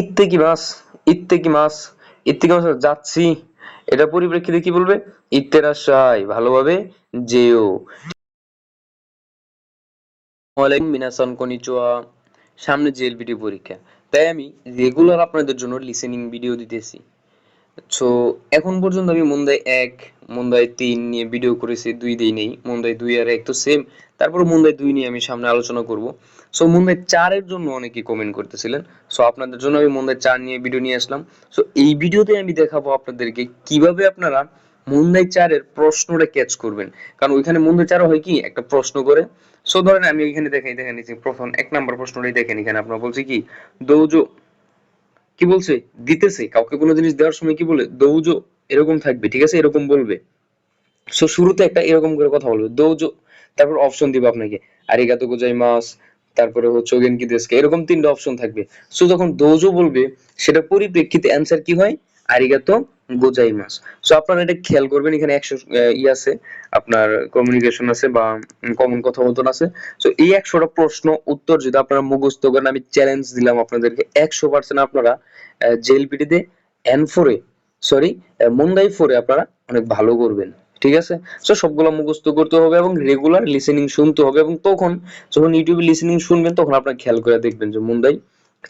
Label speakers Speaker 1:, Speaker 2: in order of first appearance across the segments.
Speaker 1: ইত্তেকি মাস ইত্তেকি মাস ইত্তেকি মাস যাচ্ছি। এটা পরিপ্রেক্ষিতে কি বলবে? ইত্তেরাশাই ভালোভাবে যেও। ওয়ালাইকুম কনিচুয়া। সামনে জেএলপিটি পরীক্ষা। তাই আমি রেগুলার আপনাদের জন্য লিসেনিং ভিডিও দিতেছি। সো এখন পর্যন্ত আমি মুন্দাই এক মুন্দাই তিন নিয়ে ভিডিও করেছি, দুই দিই নেই। মুন্দাই দুই আর এক তো সেম তারপর মুন্দাই দুই নিয়ে আমি সামনে আলোচনা করব। সো মুন্দাই চারের জন্য অনেকেই কমেন্ট করতেছিলেন। সো আপনাদের জন্য আমি মুন্দাই চার নিয়ে ভিডিও নিয়ে আসলাম। সো এই ভিডিওতে আমি দেখাবো আপনাদেরকে কীভাবে আপনারা মুন্দাই চারের প্রশ্নটা ক্যাচ করবেন। কারণ ওইখানে মুন্দাই চারও হয় কি? একটা প্রশ্ন করে। সো ধরেন আমি এখানে দেখাই দেখেন এই যে প্রথম, এক নাম্বার প্রশ্নটাই দেখেন এখানে। আপনার বলছে কি, দৌজো কি বলছে? দিতেছে। কাউকে কোনো জিনিস দেওয়ার সময় কি বলে? দৌজো, এরকম থাকবে, ঠিক আছে? এরকম বলবে। সো শুরুতে একটা এরকম করে কথা বলবে। দৌজো, তারপর অপশন দিবে আপনাকে। আরিগাতো গোজাইমাস তারপরে হচ্ছে ওগেন কি দেশকে। এরকম তিনটা অপশন থাকবে। সো যখন দৌজো বলবে সেটা পরিপ্রেক্ষিতে অ্যান্সার কি হয়? আরিগাতো গোজাইমাস। সো আপনারা এটা খেয়াল করবেন, এখানে একশো ই আছে, আপনার কমিউনিকেশন আছে বা কমন কথোপকথন আছে। সো এই একশোটা প্রশ্ন উত্তর যদি আপনারা মুখস্থ করেন, আমি চ্যালেঞ্জ দিলাম আপনাদেরকে। একশো পার্সেন্ট আপনারা জেএলপিটিতে এন ফোরে সরি মুন্দাই ফোরে আপনারা অনেক ভালো করবেন। ঠিক আছে? সো সবগুলো মুখস্থ করতে হবে এবং রেগুলার লিসেনিং শুনতে হবে এবং তখন, যখন ইউটিউবে লিসেনিং শুনবেন, তখন আপনারা খেয়াল করে দেখবেন যে মুন্দাই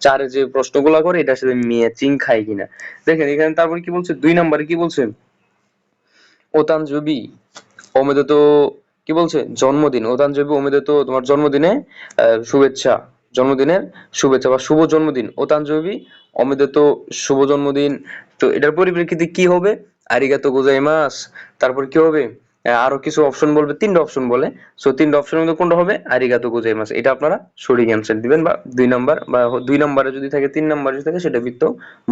Speaker 1: চারে যে প্রশ্নগুলো করে, এটার সাথে ম্যাচিং খায় কিনা। দেখেন, এখানে তারপরে কি বলছে? দুই নম্বরে কি বলছে? ওতান জবি ওমেদে তো, কি বলছে? জন্মদিন। ওতান জবি ওমেদে তো তোমার জন্মদিনে শুভেচ্ছা। জন্মদিনের শুভেচ্ছা বা শুভ জন্মদিন। ওতান জবি অমেদে তো শুভ জন্মদিন। তো এটার পরিপ্রেক্ষিতে কি হবে? আরিগাতো গোজাইমাস। তারপর কি হবে? আরও কিছু অপশন বলবে, তিনটা অপশন বলে। সো তিনটা অপশনের মধ্যে কোনটা হবে? আরিগাতো গোজাইমাস এটা আপনারা সঠিক অ্যান্সার দিবেন বা দুই নাম্বার বা দুই নাম্বারে যদি থাকে, তিন নাম্বার যদি থাকে, সেটা বৃত্ত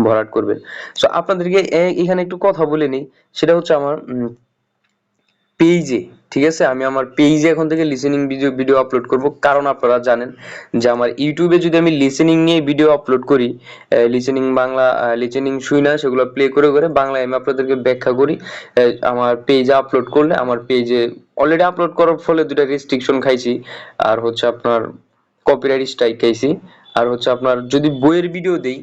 Speaker 1: ভরাট করবেন। সো আপনাদেরকে এখানে একটু কথা বলে নিই। সেটা হচ্ছে আমার পেজে ঠিক আছে? আমি আমার পেজে এখন থেকে লিসেনিং ভিডিও ভিডিও আপলোড করব। কারণ আপনারা জানেন যে আমার ইউটিউবে যদি আমি লিসেনিং নিয়ে ভিডিও আপলোড করি লিসেনিং বাংলা লিসেনিং শুই না, সেগুলো প্লে করে করে বাংলায় আমি আপনাদেরকে ব্যাখ্যা করি। আমার পেজে আপলোড করলে আমার পেজে অলরেডি আপলোড করার ফলে দুটা রেস্ট্রিকশন খাইছি। আর হচ্ছে আপনার কপিরাইট স্ট্রাইক খাইছি। আর হচ্ছে আপনার যদি বইয়ের ভিডিও দেই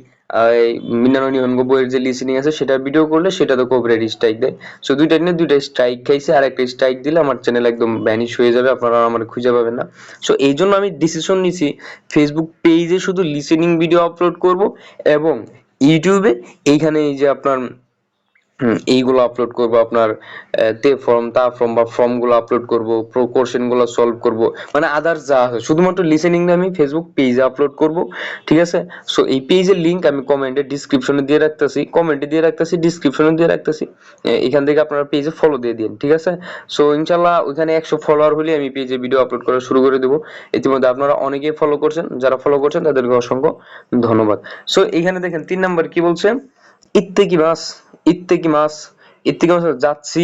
Speaker 1: মিনানো নিহনগ বইয়ের যে লিসেনিং আছে সেটা ভিডিও করলে সেটা তো কপিরাইট স্ট্রাইক দেয়। সো দুইটা নিয়ে দুইটা স্ট্রাইক খাইছে আর একটা স্ট্রাইক দিলে আমার চ্যানেল একদম ব্যানিশ হয়ে যাবে, আপনারা আমার খুঁজে পাবেন না। সো এই জন্য আমি ডিসিশন নিছি ফেসবুক পেজে শুধু লিসেনিং ভিডিও আপলোড করব এবং ইউটিউবে এইখানে এই যে আপনার এইগুলো আপলোড করব আপনার তে ফর্ম তা ফর্ম বা ফর্মগুলো আপলোড করব প্রো কোশ্চেনগুলো সলভ করব মানে আদার্স যা আছে, শুধুমাত্র লিসেনিং আমি ফেসবুক পেজে আপলোড করব, ঠিক আছে? সো এই পেজের লিংক আমি কমেন্টে ডিসক্রিপশনে দিয়ে রাখতেছি কমেন্টে দিয়ে রাখতেছি ডিসক্রিপশনে দিয়ে রাখতেছি এখান থেকে আপনারা পেজে ফলো দিয়ে দিন, ঠিক আছে? সো ইনশাল্লাহ ওইখানে একশো ফলোয়ার হলে আমি পেজে ভিডিও আপলোড করা শুরু করে দেবো, ইতিমধ্যে আপনারা অনেকেই ফলো করছেন, যারা ফলো করছেন তাদেরকে অসংখ্য ধন্যবাদ। সো এখানে দেখেন, তিন নাম্বার কি বলছে? ইত্তেকি মাস ইত্তেকি মাস ইত্তেকি মাস যাচ্ছি।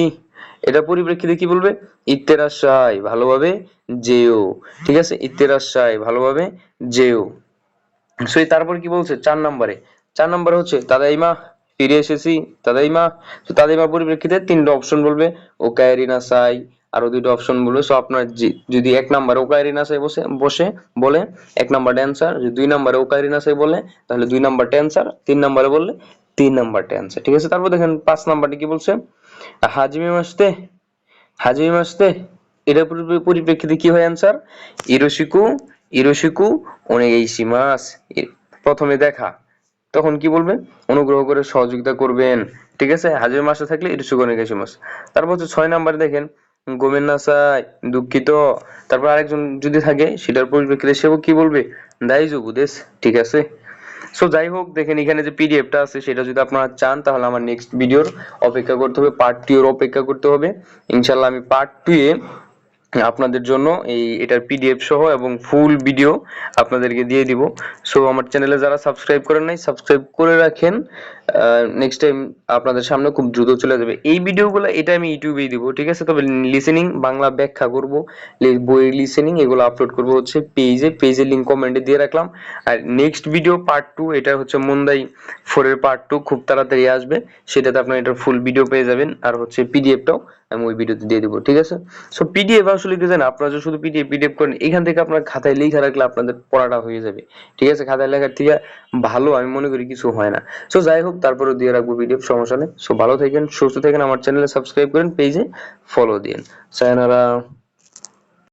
Speaker 1: এটা পরিপ্রেক্ষিতে কি বলবে? ইত্তেরাশাই ভালোভাবে যেও। ঠিক আছে? ইত্তেরাশাই ভালোভাবে যেও। সো তারপর কি বলছে? চার নম্বরে। চার নম্বরে হচ্ছে, তাদাইমা, ফিরে এসেছি, তাদাইমা। তো তাদাইমা পরিপ্রেক্ষিতে তিনটা অপশন বলবে ওকায়রিনা সাই আরও দুটো অপশন বলবে। সো, আপনার যদি এক নম্বরে ওকায়রিনা সাই বসে বসে বলে, এক নাম্বার অ্যান্সার যদি দুই নম্বরে ওকায়রিনা সাই বলে, তাহলে দুই নাম্বারটা অ্যান্সার তিন নম্বরে বললে তিন নাম্বারটা অ্যান্সার ঠিক আছে? তারপর দেখেন পাঁচ নাম্বারটি কি বলছে? হাজমি মাসতে হাজমি মাসতে, এটার পরিপ্রেক্ষিতে কি হয় অ্যান্সার ইরোশিকু ইরোশিকু ওনেগেইশিমাস মাস প্রথমে দেখা। তখন কি বলবে? অনুগ্রহ করে সহযোগিতা করবেন, ঠিক আছে? হাজির মাসে থাকলে ইরোশিকু ওনেগেইশিমাস তারপর হচ্ছে ছয় নাম্বারে দেখেন গোমেন নাসাই দুঃখিত। তারপর আরেকজন যদি থাকে, সেটার পরিপ্রেক্ষিতে সেও কি বলবে? দাইজুবু দেশ ঠিক আছে? সো যাই হোক, দেখেন এখানে যে পিডিএফটা আছে, সেটা যদি আপনারা চান, তাহলে আমার নেক্সট ভিডিওর অপেক্ষা করতে হবে পার্ট টু এর অপেক্ষা করতে হবে। ইনশাল্লাহ আমি পার্ট টু এ আপনাদের জন্য এই এটার পিডিএফ সহ এবং ফুল ভিডিও আপনাদেরকে দিয়ে দিব। সো আমার চ্যানেলে যারা সাবস্ক্রাইব করেন নাই সাবস্ক্রাইব করে রাখেন। নেক্সট টাইম আপনাদের সামনে খুব দ্রুত চলে যাবে। এই ভিডিওগুলো এটা আমি ইউটিউবেই দিব, ঠিক আছে? তবে লিসেনিং বাংলা ব্যাখ্যা করব বইয়ের লিসেনিং এগুলো আপলোড করব হচ্ছে পেজে পেজের লিংক কমেন্টে দিয়ে রাখলাম। আর নেক্সট ভিডিও পার্ট টু এটা হচ্ছে মুন্দাই ফোরের পার্ট টু খুব তাড়াতাড়ি আসবে। সেটাতে আপনার এটার ফুল ভিডিও পেয়ে যাবেন। আর হচ্ছে পিডিএফটাও আমি ওই ভিডিওতে দিয়ে দিব, ঠিক আছে? সো পিডিএফ আসলে কি জানেন, আপনারা যদি শুধু পিডিএফ পিডিএফ করেন, এখান থেকে আপনার খাতায় লেখা রাখলে আপনাদের পড়াটা হয়ে যাবে, ঠিক আছে? খাতায় লেখার থেকে ভালো আমি মনে করি কিছু হয় না। সো যাই হোক তারপরে দিয়ে রাখব পিডিএফ সমস্যা নেই। সো ভালো থাকেন, সুস্থ থাকেন, আমার চ্যানেলে সাবস্ক্রাইব করেন, পেজে ফলো দিন সায়নারা